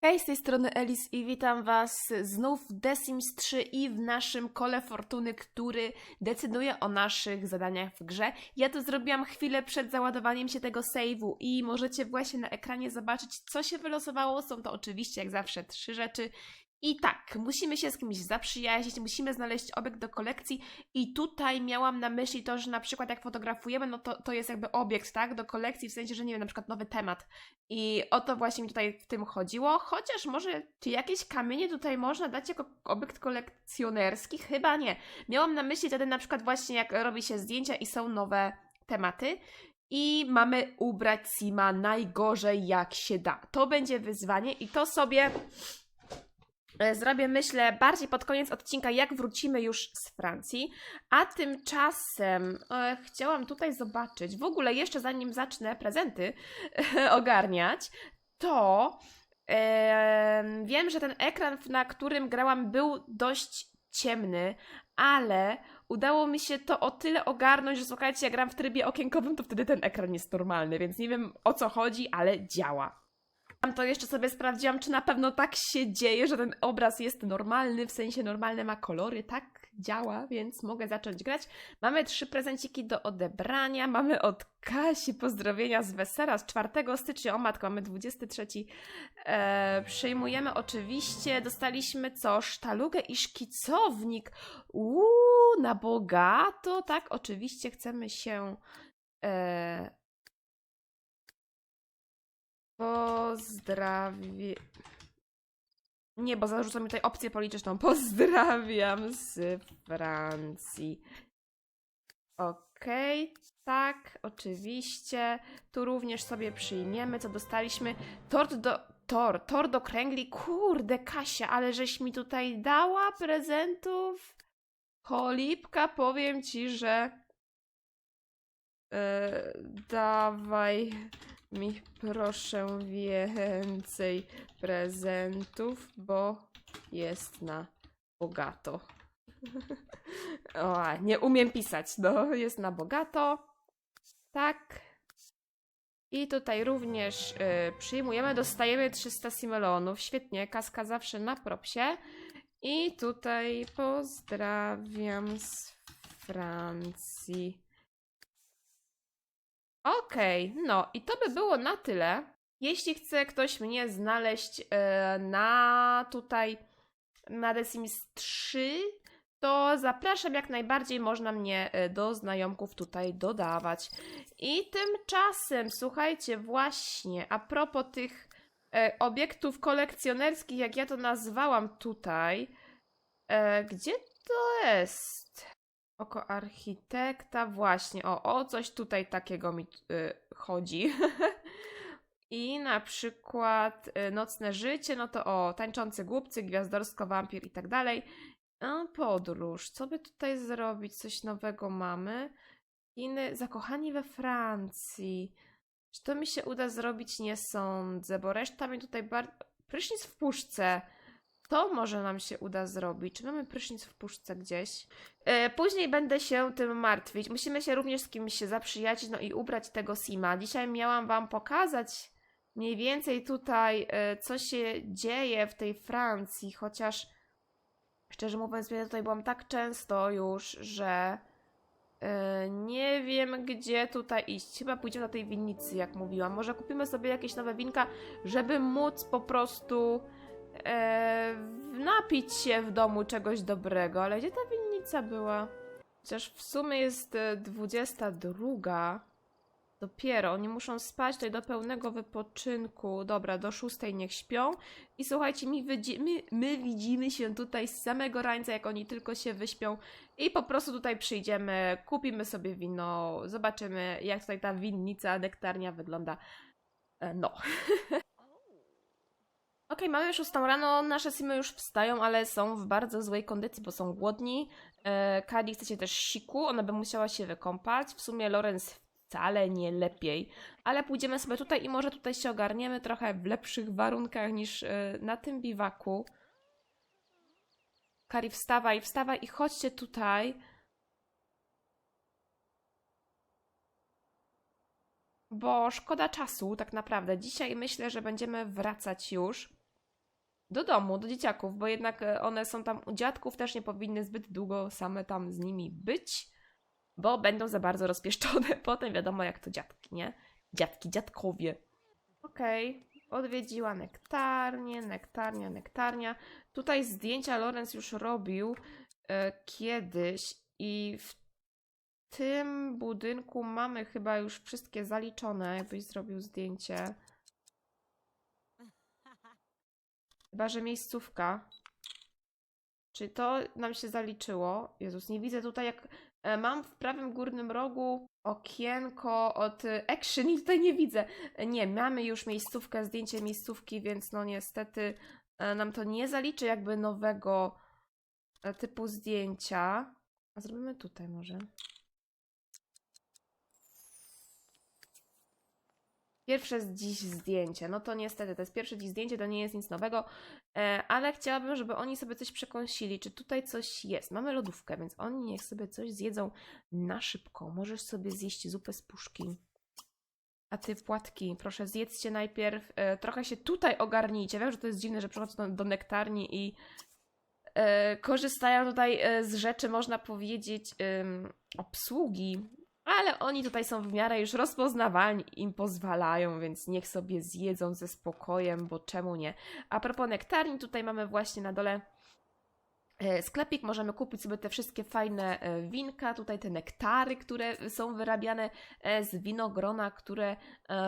Hej, z tej strony Elis i witam Was znów w The Sims 3 i w naszym kole fortuny, który decyduje o naszych zadaniach w grze. Ja to zrobiłam chwilę przed załadowaniem się tego save'u i możecie właśnie na ekranie zobaczyć, co się wylosowało. Są to oczywiście, jak zawsze, trzy rzeczy. I tak, musimy się z kimś zaprzyjaźnić, musimy znaleźć obiekt do kolekcji i tutaj miałam na myśli to, że na przykład jak fotografujemy, no to, to jest jakby obiekt, tak, do kolekcji, w sensie, że nie wiem, na przykład nowy temat. I o to właśnie mi tutaj w tym chodziło, chociaż może, czy jakieś kamienie tutaj można dać jako obiekt kolekcjonerski? Chyba nie. Miałam na myśli wtedy na przykład właśnie jak robi się zdjęcia i są nowe tematy. I mamy ubrać Sima najgorzej jak się da. To będzie wyzwanie i to sobie zrobię, myślę, bardziej pod koniec odcinka, jak wrócimy już z Francji. A tymczasem e, chciałam tutaj zobaczyć, w ogóle jeszcze zanim zacznę prezenty ogarniać, to em, wiem, że ten ekran, na którym grałam, był dość ciemny, ale udało mi się to o tyle ogarnąć, że słuchajcie, jak gram w trybie okienkowym, to wtedy ten ekran jest normalny, więc nie wiem o co chodzi, ale działa. To jeszcze sobie sprawdziłam, czy na pewno tak się dzieje, że ten obraz jest normalny, w sensie normalne ma kolory, tak działa, więc mogę zacząć grać. Mamy trzy prezenciki do odebrania, mamy od Kasi pozdrowienia z wesela z 4 stycznia, o matko, mamy 23. E, przyjmujemy oczywiście, dostaliśmy co? Sztalugę i szkicownik. Uuu, na bogato, tak, oczywiście chcemy się... E, Pozdrawiam. Nie, bo zarzucam mi tutaj opcję polityczną. Pozdrawiam z Francji. Okej, tak, oczywiście. Tu również sobie przyjmiemy, co dostaliśmy. Tort do. Tor, tor do kręgli. Kurde, Kasia, ale żeś mi tutaj dała prezentów. Cholipka, powiem ci, że. E, dawaj mi proszę więcej prezentów, bo jest na bogato. O, nie umiem pisać, no, jest na bogato. Tak. I tutaj również y, przyjmujemy, dostajemy 300 simelonów. Świetnie, kaska zawsze na propsie. I tutaj pozdrawiam z Francji. Okej, no i to by było na tyle. Jeśli chce ktoś mnie znaleźć e, na tutaj na The Sims 3, to zapraszam jak najbardziej, można mnie e, do znajomków tutaj dodawać. I tymczasem, słuchajcie, właśnie a propos tych e, obiektów kolekcjonerskich, jak ja to nazwałam tutaj, gdzie to jest? Oko architekta, właśnie, o, o coś tutaj takiego mi y, chodzi. I na przykład y, Nocne Życie, no to o, Tańczący Głupcy, Gwiazdorsko Wampir i tak dalej. A, podróż, co by tutaj zrobić? Coś nowego mamy. Chiny, zakochani we Francji. Czy to mi się uda zrobić? Nie sądzę, bo reszta mi tutaj bardzo... Prysznic w puszce. To może nam się uda zrobić. Czy mamy prysznic w puszce gdzieś? E, Później będę się tym martwić. Musimy się również z kimś się zaprzyjaźnić, no i ubrać tego Sima. Dzisiaj miałam Wam pokazać mniej więcej tutaj, e, co się dzieje w tej Francji, chociaż szczerze mówiąc, ja tutaj byłam tak często już, że e, nie wiem, gdzie tutaj iść. Chyba pójdziemy do tej winnicy, jak mówiłam. Może kupimy sobie jakieś nowe winka, żeby móc po prostu e, napić się w domu czegoś dobrego. Ale gdzie ta winnica była? Chociaż w sumie jest e, 22. Dopiero. Oni muszą spać tutaj do pełnego wypoczynku. Dobra, do szóstej niech śpią. I słuchajcie, my, my widzimy się tutaj z samego rańca, jak oni tylko się wyśpią. I po prostu tutaj przyjdziemy, kupimy sobie wino, zobaczymy, jak tutaj ta winnica, nektarnia wygląda. E, No. Okej, mamy już 6 rano, nasze simy już wstają, ale są w bardzo złej kondycji, bo są głodni. E, Kali chce się też siku, ona by musiała się wykąpać. W sumie Lorenz wcale nie lepiej, ale pójdziemy sobie tutaj i może tutaj się ogarniemy trochę w lepszych warunkach niż e, na tym biwaku. Kari, wstawaj, wstawaj i chodźcie tutaj. Bo szkoda czasu, tak naprawdę. Dzisiaj myślę, że będziemy wracać już. Do domu, do dzieciaków, bo jednak e, one są tam u dziadków, też nie powinny zbyt długo same tam z nimi być, bo będą za bardzo rozpieszczone. Potem wiadomo, jak to dziadki, nie? Dziadki, dziadkowie. Okej, odwiedziła nektarnię, nektarnia, nektarnia. Tutaj zdjęcia Lorenz już robił e, kiedyś i w tym budynku mamy chyba już wszystkie zaliczone, jakbyś zrobił zdjęcie. Chyba, że miejscówka. Czy to nam się zaliczyło? Jezus, nie widzę tutaj jak... e, Mam w prawym górnym rogu okienko od e, Action i tutaj nie widzę. Nie, mamy już miejscówkę, zdjęcie miejscówki, więc no niestety e, nam to nie zaliczy jakby nowego typu zdjęcia. A zrobimy tutaj może. Pierwsze dziś zdjęcie. No to niestety, to jest pierwsze dziś zdjęcie, to nie jest nic nowego, e, ale chciałabym, żeby oni sobie coś przekąsili. Czy tutaj coś jest? Mamy lodówkę, więc oni niech sobie coś zjedzą na szybko. Możesz sobie zjeść zupę z puszki. A ty, płatki, proszę zjedzcie najpierw. E, trochę się tutaj ogarnijcie. Wiem, że to jest dziwne, że przychodzą do, nektarni i e, korzystają tutaj z rzeczy, można powiedzieć, obsługi. Ale oni tutaj są w miarę już rozpoznawalni, im pozwalają, więc niech sobie zjedzą ze spokojem, bo czemu nie. A propos nektarni, tutaj mamy właśnie na dole e, sklepik, możemy kupić sobie te wszystkie fajne e, winka, tutaj te nektary, które są wyrabiane e, z winogrona, które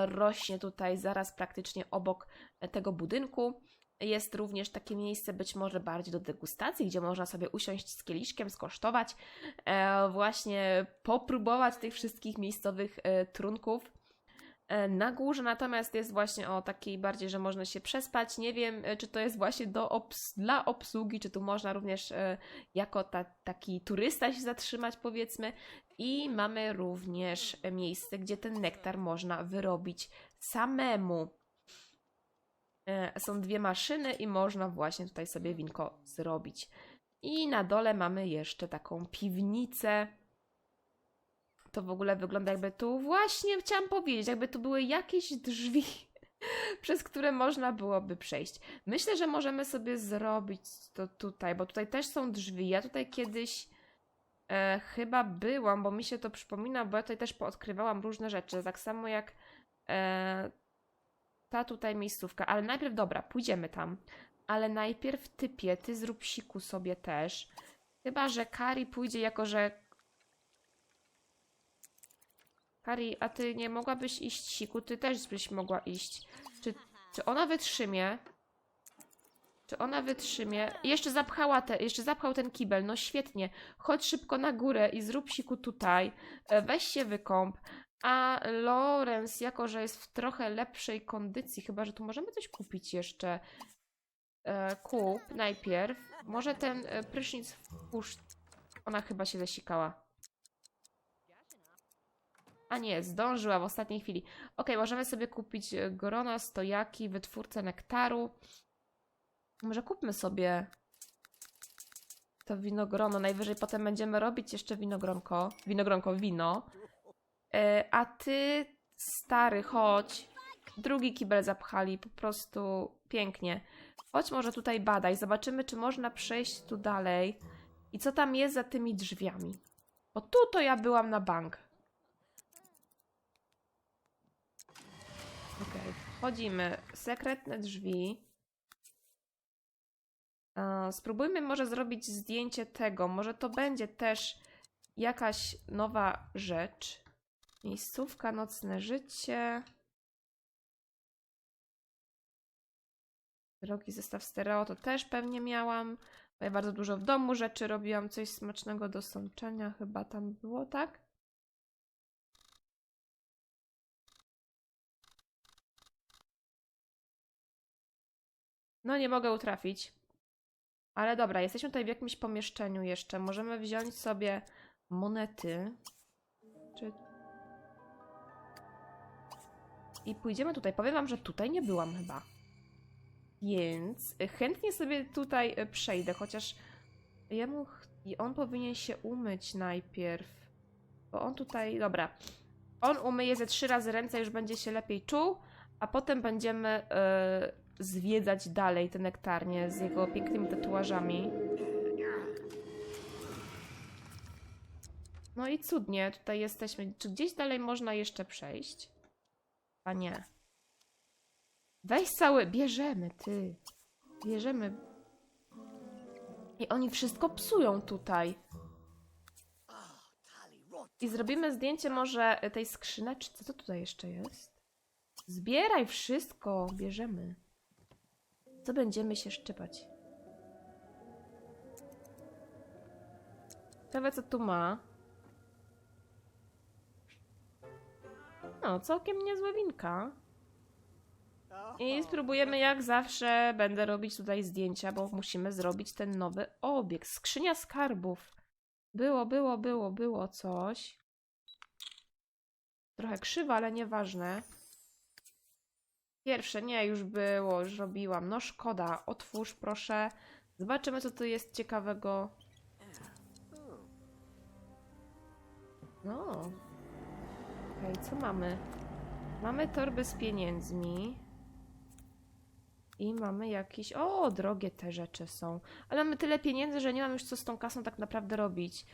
rośnie tutaj zaraz praktycznie obok tego budynku. Jest również takie miejsce, być może bardziej do degustacji, gdzie można sobie usiąść z kieliszkiem, skosztować, e, właśnie popróbować tych wszystkich miejscowych e, trunków. E, Na górze natomiast jest właśnie o takiej bardziej, że można się przespać. Nie wiem, czy to jest właśnie do obs dla obsługi, czy tu można również jako ta, taki turysta się zatrzymać, powiedzmy. I mamy również miejsce, gdzie ten nektar można wyrobić samemu. E, Są dwie maszyny i można właśnie tutaj sobie winko zrobić. I na dole mamy jeszcze taką piwnicę. To w ogóle wygląda jakby tu właśnie chciałam powiedzieć, jakby tu były jakieś drzwi, przez które można byłoby przejść. Myślę, że możemy sobie zrobić to tutaj, bo tutaj też są drzwi. Ja tutaj kiedyś e, chyba byłam, bo mi się to przypomina, bo ja tutaj też poodkrywałam różne rzeczy, tak samo jak e, ta tutaj miejscówka. Ale najpierw, dobra, pójdziemy tam. Ale najpierw typie, ty zrób siku sobie też. Chyba, że Kari pójdzie jako, że Kari, a ty nie mogłabyś iść siku? Ty też byś mogła iść. Czy, czy ona wytrzymie? Czy ona wytrzymie? Jeszcze zapchała te, jeszcze zapchał ten kibel. No świetnie. Chodź szybko na górę i zrób siku tutaj. E, Weź się wykąp. A Lorenz, jako że jest w trochę lepszej kondycji, chyba że tu możemy coś kupić jeszcze. E, kup najpierw. Może ten e, prysznic wpusz. Ona chyba się zasikała. A nie, zdążyła w ostatniej chwili. Ok, możemy sobie kupić e, grona, stojaki, wytwórcę nektaru. Może kupmy sobie to winogrono. Najwyżej potem będziemy robić jeszcze winogronko. Winogronko, wino. E, a ty, stary, chodź. Drugi kibel zapchali, po prostu pięknie. Chodź może tutaj badaj, zobaczymy, czy można przejść tu dalej. I co tam jest za tymi drzwiami. Bo tu to ja byłam na bank. Okej, wchodzimy. Sekretne drzwi. E, Spróbujmy może zrobić zdjęcie tego. Może to będzie też jakaś nowa rzecz. Miejscówka, nocne życie. Drogi zestaw stereo to też pewnie miałam. Bo ja bardzo dużo w domu rzeczy robiłam. Coś smacznego do sączenia chyba tam było, tak? No nie mogę utrafić. Ale dobra, jesteśmy tutaj w jakimś pomieszczeniu jeszcze. Możemy wziąć sobie monety. Czy... I pójdziemy tutaj. Powiem wam, że tutaj nie byłam chyba. Więc chętnie sobie tutaj e, przejdę, chociaż jemu i on powinien się umyć najpierw. Bo on tutaj, dobra. On umyje ze trzy razy ręce, już będzie się lepiej czuł, a potem będziemy e, zwiedzać dalej te nektarnie z jego pięknymi tatuażami. No i cudnie, tutaj jesteśmy. Czy gdzieś dalej można jeszcze przejść? Nie. Weź cały, bierzemy, ty. Bierzemy. I oni wszystko psują tutaj. I zrobimy zdjęcie może tej skrzyneczce. Co tutaj jeszcze jest? Zbieraj wszystko, bierzemy. Co będziemy się szczypać? Ciekawe co tu ma. No, całkiem niezłe winka. I spróbujemy jak zawsze, będę robić tutaj zdjęcia, bo musimy zrobić ten nowy obieg. Skrzynia skarbów. Było, było, było, było coś. Trochę krzywa, ale nieważne. Pierwsze, nie, już było, już robiłam. No szkoda, otwórz proszę. Zobaczymy, co tu jest ciekawego. No. Okej, co mamy? Mamy torby z pieniędzmi. I mamy jakieś. O, drogie te rzeczy są. Ale mamy tyle pieniędzy, że nie mam już co z tą kasą tak naprawdę robić.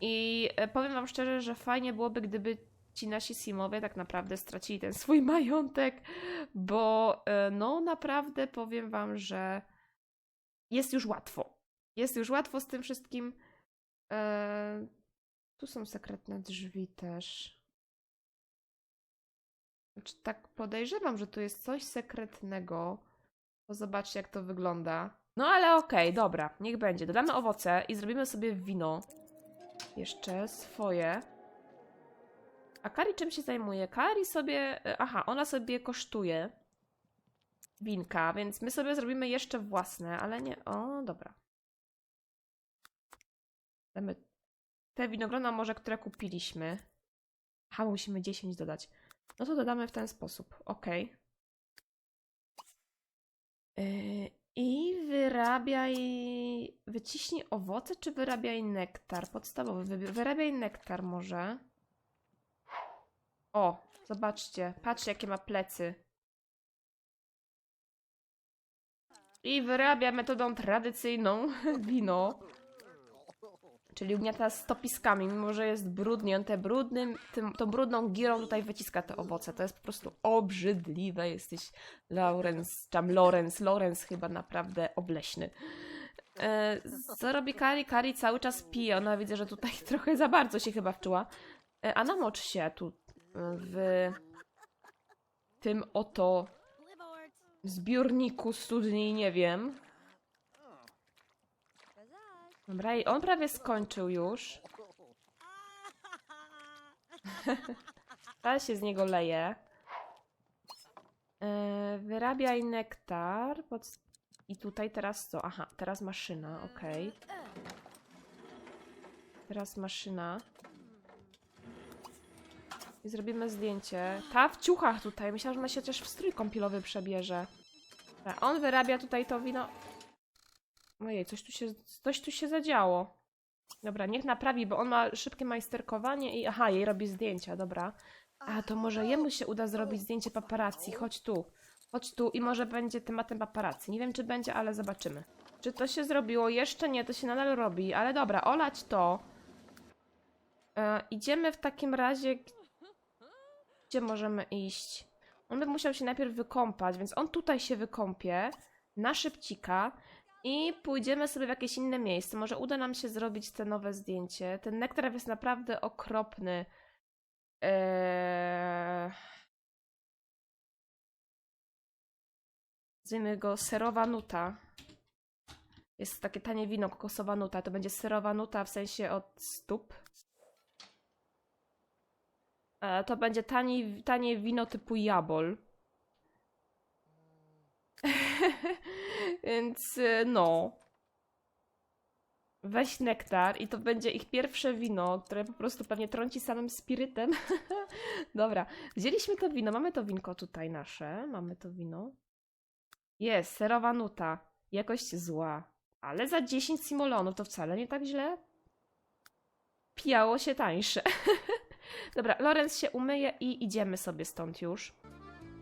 I e, powiem Wam szczerze, że fajnie byłoby, gdyby ci nasi Simowie tak naprawdę stracili ten swój majątek, bo e, no naprawdę powiem Wam, że jest już łatwo. Jest już łatwo z tym wszystkim. E, tu są sekretne drzwi też. Znaczy, tak podejrzewam, że tu jest coś sekretnego. To zobaczcie, jak to wygląda. No ale okej, dobra, niech będzie. Dodamy owoce i zrobimy sobie wino. Jeszcze swoje. A Kari czym się zajmuje? Kari sobie. e, Aha, ona sobie kosztuje winka, więc my sobie zrobimy jeszcze własne, ale nie. O, dobra. Damy te winogrona, może które kupiliśmy. Aha, musimy 10 dodać. No to dodamy w ten sposób. Ok. Yy, I wyrabiaj. Wyciśnij owoce, czy wyrabiaj nektar? Podstawowy. Wyrabiaj nektar, może. O, zobaczcie. Patrzcie, jakie ma plecy. I wyrabia metodą tradycyjną wino. Czyli ugniata z topiskami, mimo że jest brudnie. On te brudnym, tym, tą brudną girą tutaj wyciska te owoce. To jest po prostu obrzydliwe. Jesteś Lawrence, tam Lorenz, Lorenz chyba naprawdę obleśny. E, co robi Kari? Kari cały czas pije. Ona widzę, że tutaj trochę za bardzo się chyba wczuła. E, a namocz się tu e, w tym oto zbiorniku studni, nie wiem. Dobra, i on prawie skończył już. Teraz się z niego leje. E, wyrabiaj nektar. Pod... I tutaj teraz co? Aha, teraz maszyna, okej. Teraz maszyna. I zrobimy zdjęcie. Ta w ciuchach tutaj. Myślałam, że ona się też w strój kąpielowy przebierze. Dobra, on wyrabia tutaj to wino. Ojej, coś tu się, coś tu się zadziało. Dobra, niech naprawi, bo on ma szybkie majsterkowanie i... Aha, jej robi zdjęcia, dobra. A, to może jemu się uda zrobić zdjęcie paparazzi. Chodź tu. Chodź tu i może będzie tematem paparazzi. Nie wiem, czy będzie, ale zobaczymy. Czy to się zrobiło? Jeszcze nie, to się nadal robi, ale dobra, olać to. E, idziemy w takim razie... Gdzie możemy iść? On by musiał się najpierw wykąpać, więc on tutaj się wykąpie. Na szybcika. I pójdziemy sobie w jakieś inne miejsce. Może uda nam się zrobić te nowe zdjęcie. Ten nektar jest naprawdę okropny. Eee... Nazwijmy go serowa nuta. Jest takie tanie wino, kokosowa nuta. To będzie serowa nuta w sensie od stóp. E, to będzie tani, tanie wino typu jabol. Więc y, no. Weź nektar i to będzie ich pierwsze wino, które po prostu pewnie trąci samym spirytem. Dobra, wzięliśmy to wino, mamy to winko tutaj nasze, mamy to wino. Jest, serowa nuta, jakość zła, ale za 10 simolonów to wcale nie tak źle. Pijało się tańsze. Dobra, Lorenz się umyje i idziemy sobie stąd już.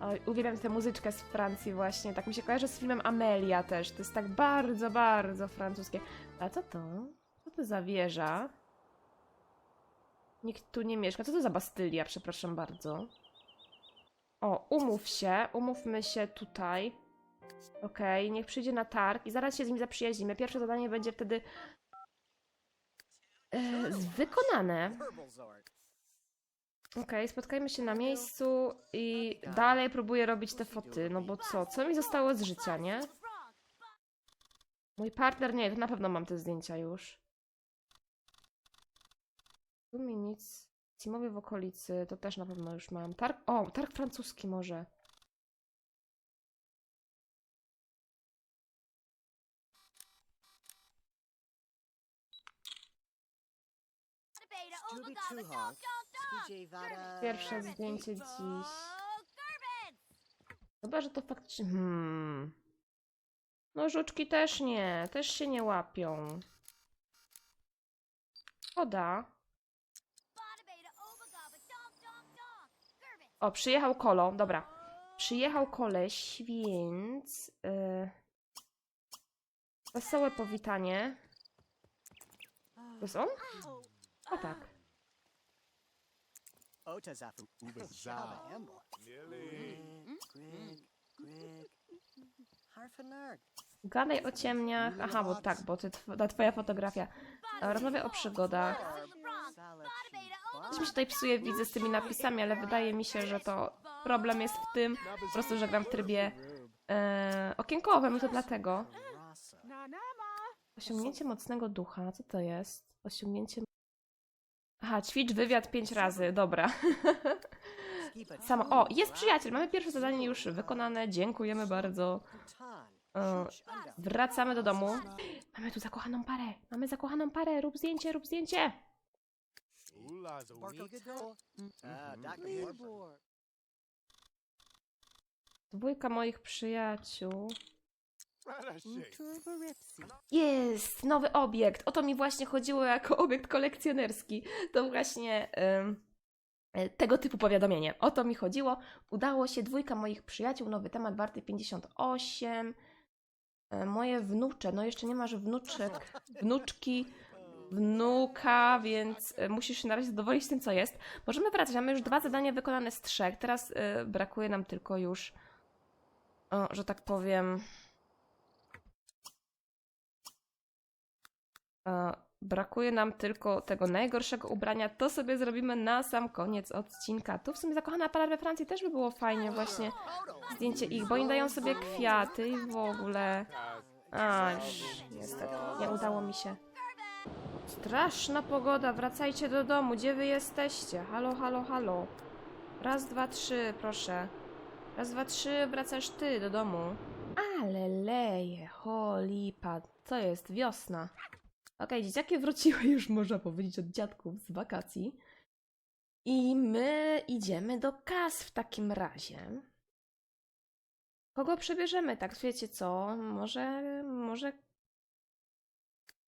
Oj, uwielbiam tę muzyczkę z Francji właśnie, tak mi się kojarzy z filmem Amelia też, to jest tak bardzo, bardzo francuskie. A co to? Co to za wieża? Nikt tu nie mieszka. Co to za Bastylia, przepraszam bardzo? O, umów się, umówmy się tutaj. Okej, niech przyjdzie na targ i zaraz się z nim zaprzyjaźnimy. Pierwsze zadanie będzie wtedy e, wykonane. Okej, spotkajmy się na miejscu i dalej próbuję robić te foty, no bo co? Co mi zostało z życia, nie? Mój partner, nie, to na pewno mam te zdjęcia już. Tu mi nic. Cimowie w okolicy, to też na pewno już mam. Targ, o, targ francuski może. Pierwsze zdjęcie dziś. Chyba, że to faktycznie... Hmm. No żuczki też nie, też się nie łapią. Szkoda. O, przyjechał kolo, dobra. Przyjechał koleś, więc... Yy... Wesołe powitanie. To jest on? A tak. Ota za ube za. Gadaj o ciemniach. Aha, bo tak, bo ty, ta twoja fotografia. Rozmawiaj o przygodach. Coś mi się tutaj psuje, widzę z tymi napisami, ale wydaje mi się, że to problem jest w tym, po prostu, że gram w trybie e, okienkowym i to dlatego. Osiągnięcie mocnego ducha, co to jest? Osiągnięcie... Aha, ćwicz wywiad pięć razy, dobra. Samo, o, jest przyjaciel, mamy pierwsze zadanie już wykonane, dziękujemy bardzo. E, wracamy do domu. Mamy tu zakochaną parę, mamy zakochaną parę, rób zdjęcie, rób zdjęcie. Dwójka moich przyjaciół. Jest! Nowy obiekt! O to mi właśnie chodziło jako obiekt kolekcjonerski. To właśnie em, e, tego typu powiadomienie. O to mi chodziło. Udało się. Dwójka moich przyjaciół. Nowy temat warty 58. E, Moje wnucze. No jeszcze nie masz wnuczek. Wnuczki. Wnuka, więc e, musisz się na razie zadowolić z tym, co jest. Możemy wracać. Mamy już dwa zadania wykonane z trzech. Teraz brakuje nam tylko już, o, że tak powiem, Brakuje nam tylko tego najgorszego ubrania. To sobie zrobimy na sam koniec odcinka. Tu w sumie zakochana para we Francji też by było fajnie właśnie zdjęcie ich, bo oni dają sobie kwiaty i w ogóle. A, już niestety nie udało mi się. Straszna pogoda, wracajcie do domu. Gdzie wy jesteście? Halo, halo, halo. Raz, dwa, trzy, proszę. Raz, dwa, trzy, wracasz ty do domu. Ale leje, holipa. Co jest? Wiosna. Okej, dzieciaki wróciły już, można powiedzieć, od dziadków z wakacji. I my idziemy do kas w takim razie. Kogo przebierzemy? Tak, wiecie co? Może, może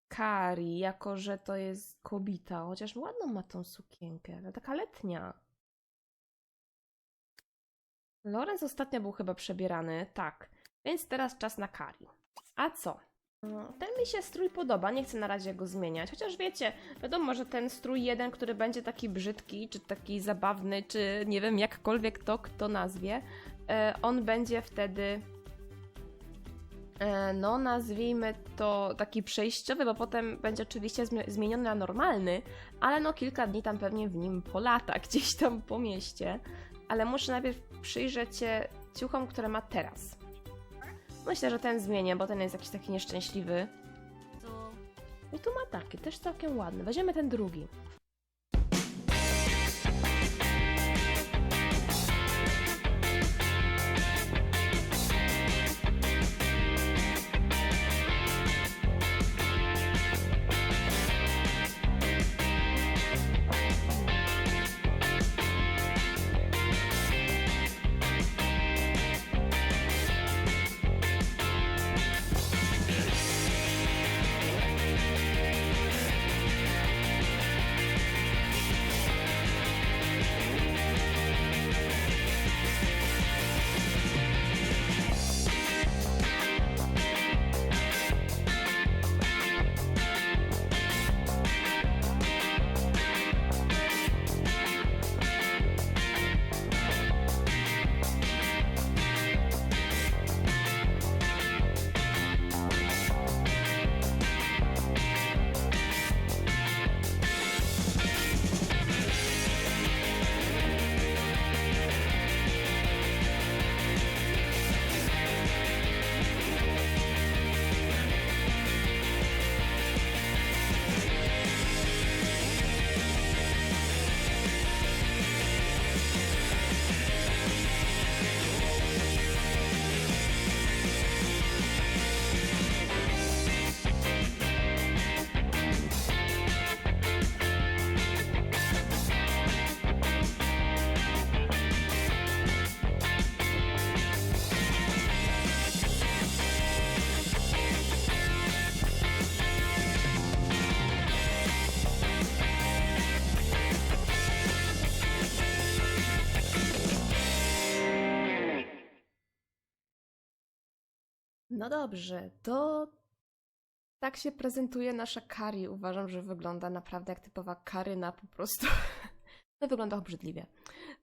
Kari, jako że to jest kobita, chociaż ładną ma tą sukienkę, ale taka letnia. Lorenz ostatnio był chyba przebierany, tak. Więc teraz czas na Kari. A co? No, Ten mi się strój podoba, nie chcę na razie go zmieniać, chociaż wiecie, wiadomo, że ten strój jeden, który będzie taki brzydki, czy taki zabawny, czy nie wiem, jakkolwiek to kto nazwie, e, on będzie wtedy, e, no nazwijmy to taki przejściowy, bo potem będzie oczywiście zmi- zmieniony na normalny, ale no kilka dni tam pewnie w nim polata, gdzieś tam po mieście, ale muszę najpierw przyjrzeć się ciuchom, które ma teraz. Myślę, że ten zmienię, bo ten jest jakiś taki nieszczęśliwy. I tu ma taki, też całkiem ładny. Weźmiemy ten drugi. No dobrze, to tak się prezentuje nasza Kari. Uważam, że wygląda naprawdę jak typowa Karyna po prostu. No wygląda obrzydliwie.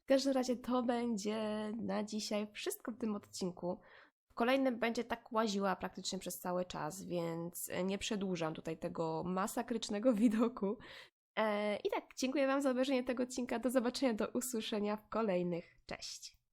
W każdym razie to będzie na dzisiaj wszystko w tym odcinku. W kolejnym będzie tak łaziła praktycznie przez cały czas, więc nie przedłużam tutaj tego masakrycznego widoku. E, I tak, dziękuję Wam za obejrzenie tego odcinka. Do zobaczenia, do usłyszenia w kolejnych. Cześć!